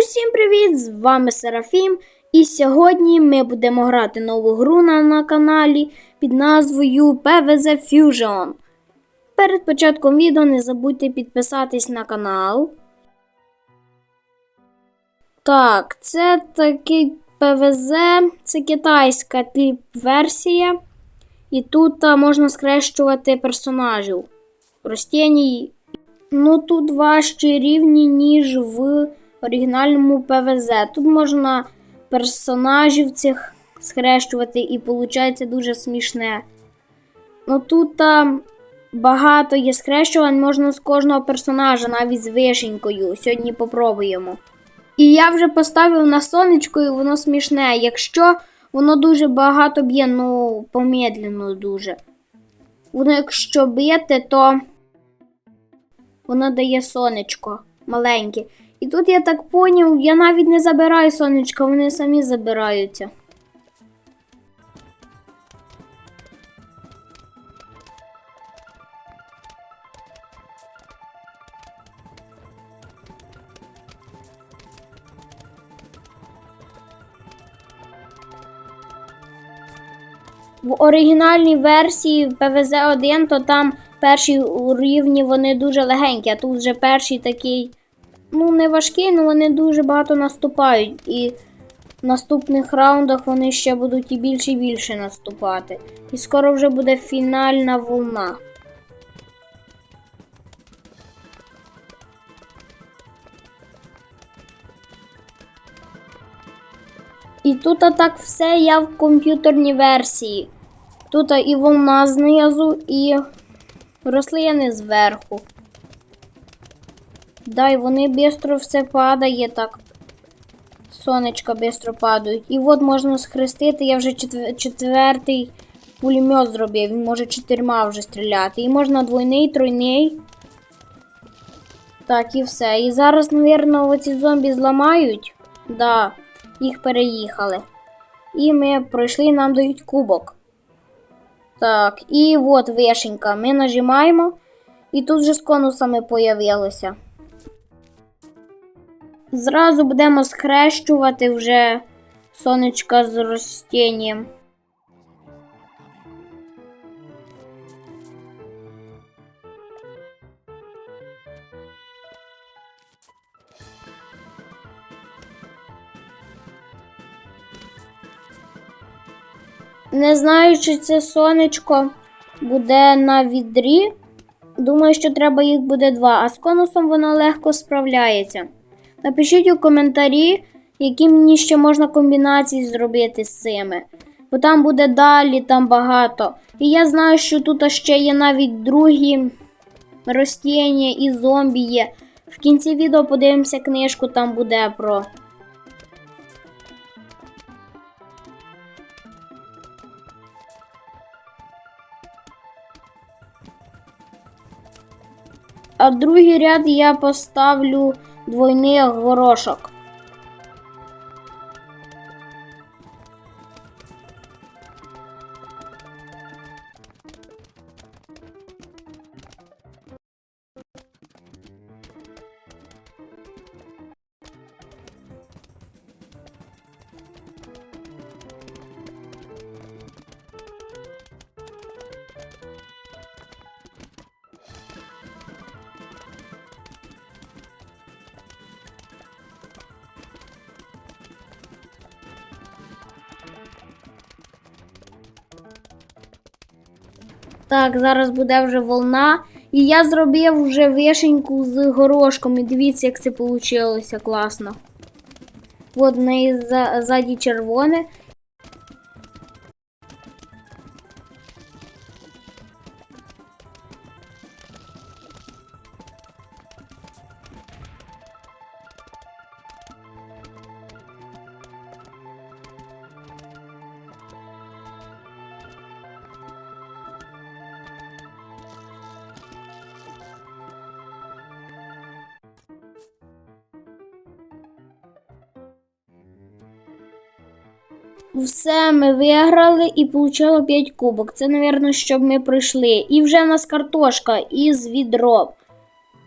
Усім привіт! З вами Серафім. І сьогодні ми будемо грати нову гру на, на каналі під назвою PvZ Fusion. Перед початком відео не забудьте підписатись на канал. Так, це такий PvZ, це китайська тип-версія. І тут можна скрещувати персонажів. Ростєній Ну, тут важчі рівні, ніж в оригінальному ПВЗ. Тут можна персонажів цих схрещувати і виходить дуже смішне. Ну тут там багато є схрещувань, можна з кожного персонажа, навіть з вишенькою. Сьогодні попробуємо. І я вже поставив на сонечко, і воно смішне. Якщо воно дуже багато б'є, ну помедленно дуже. Воно, якщо б'єте, то воно дає сонечко маленьке. І тут я так поняв, я навіть не забираю сонечко, вони самі забираються. В оригінальній версії PvZ 1, то там перші рівні вони дуже легенькі, а тут вже перший такий, ну, не важкий, але вони дуже багато наступають. І в наступних раундах вони ще будуть і більше і більше наступати. І скоро вже буде фінальна волна. І тут так все я в комп'ютерній версії. Тут і волна знизу, і рослини зверху. Дай вони швидко все падає так. Сонечка швидко падають. І от можна схрестити, я вже четвер- четвертий пулемет зробив, він може чотирма вже стріляти. І можна двойний, тройний. Так, і все. І зараз, мабуть, оці зомбі зламають. Да, їх переїхали. І ми пройшли, нам дають кубок. Так, і от вишенька. Ми нажимаємо, і тут вже з конусами появилося. Зразу будемо схрещувати вже сонечка з ростінням. Не знаю, чи це сонечко буде на відрі. Думаю, що треба їх буде два, а з конусом воно легко справляється. Напишіть у коментарі, які мені ще можна комбінації зробити з цими. Бо там буде далі, там багато. І я знаю, що тут ще є навіть другі ростіння і зомбі є. В кінці відео подивимося книжку, там буде про. А другий ряд я поставлю двойний горошок. Так, зараз буде вже волна. І я зробив вже вишеньку з горошком. І дивіться, як це вийшло класно. От в неї за- ззаді червоне. Все, ми виграли і отримали 5 кубок. Це, мабуть, щоб ми пройшли. І вже в нас картошка із відро.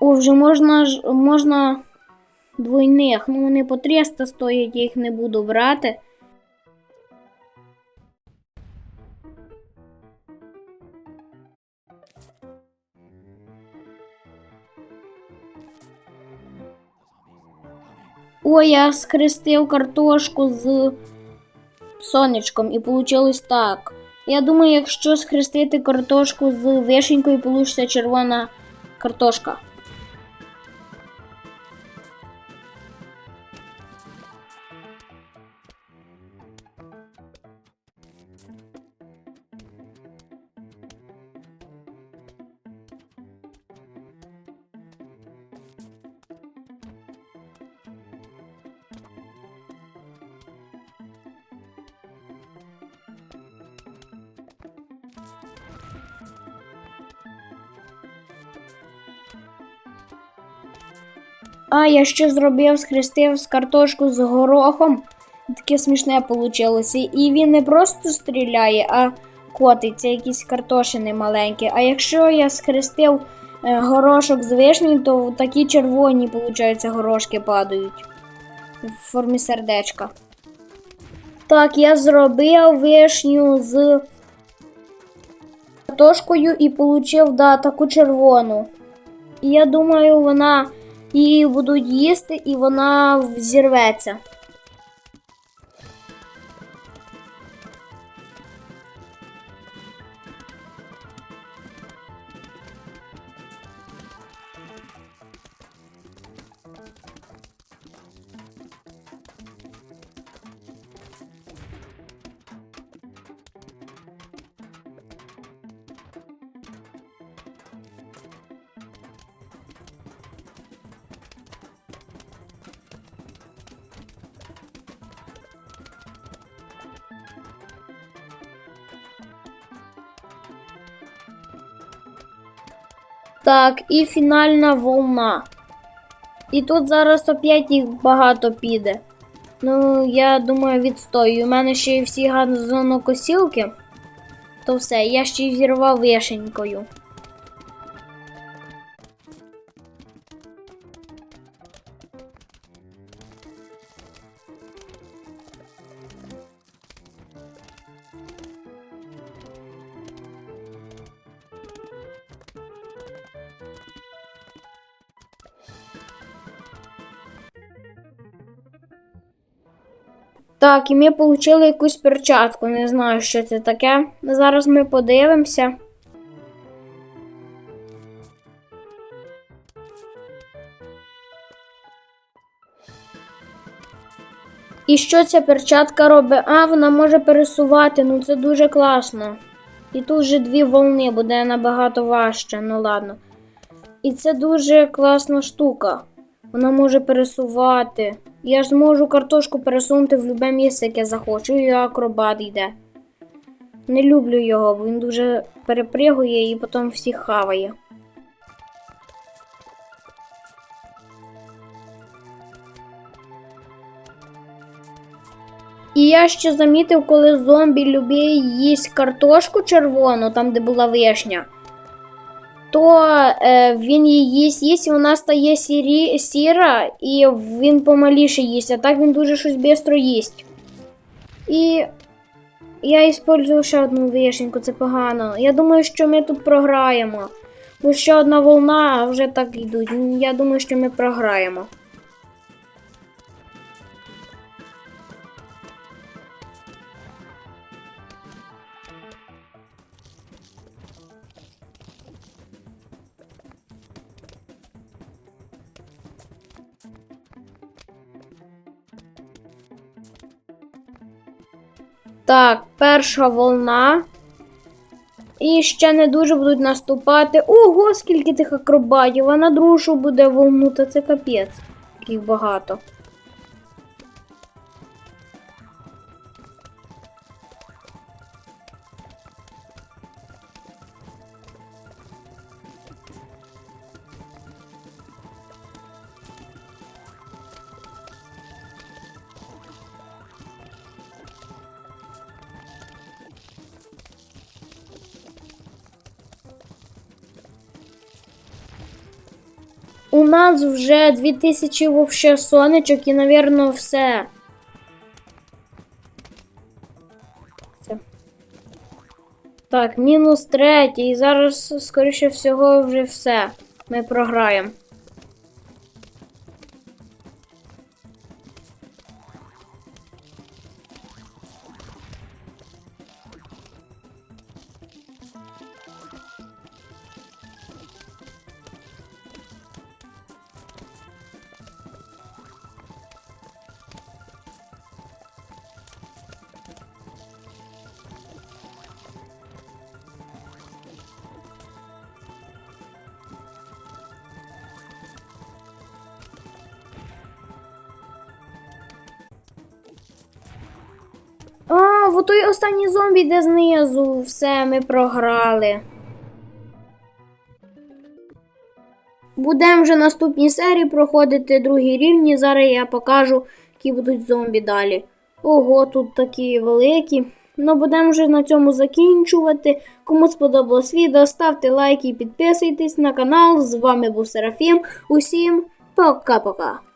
О, вже можна можна двойних. Ну вони по 300 стоять, я їх не буду брати. Ой, я скрестив картошку з сонечком і получилось так. Я думаю, якщо схрестити картошку з вишенькою, получиться червона картошка. А, я ще зробив, схрестив з картошку з горохом. Таке смішне вийшло. І він не просто стріляє, а котиться, якісь картошини маленькі. А якщо я схрестив е, горошок з вишнею, то такі червоні, виходить, горошки падають в формі сердечка. Так, я зробив вишню з картошкою і отримав да, таку червону. І я думаю, вона її будуть їсти і вона взірветься. Так, і фінальна волна. І тут зараз опять їх багато піде. Ну, я думаю, відстою. У мене ще й всі газонокосілки. То все, я ще й зірвав вишенькою. Так, і ми отримали якусь перчатку. Не знаю, що це таке. Зараз ми подивимося. І що ця перчатка робить? А, вона може пересувати, ну це дуже класно. І тут вже дві волни, буде набагато важче, ну ладно. І це дуже класна штука. Вона може пересувати. Я ж зможу картошку пересунути в любе місце, яке захочу, і акробат йде. Не люблю його, бо він дуже перепригує і потім всіх хаває. І я ще замітив, коли зомбі любить їсть картошку червону, там де була вишня, то е, він її їсть, їсть, і вона стає сірі, сіра, і він помаліше їсть, а так він дуже щось швидко їсть. І я іспользую ще одну вишеньку, це погано. Я думаю, що ми тут програємо. Бо ще одна волна, а вже так йдуть. Я думаю, що ми програємо. Так, перша волна. І ще не дуже будуть наступати. Ого, скільки тих акробатів, а на друшу буде волну, та це капець. Таких багато. У нас вже 2000 вообще сонечок і, мабуть, все. Так, мінус третій. І зараз, скоріше всього, вже все. Ми програємо. В той останній зомбі йде знизу. Все, ми програли. Будемо вже наступній серії проходити другі рівні. Зараз я покажу, які будуть зомбі далі. Ого, тут такі великі. Ну, будемо вже на цьому закінчувати. Кому сподобалось відео, ставте лайки і підписуйтесь на канал. З вами був Серафім. Усім пока-пока.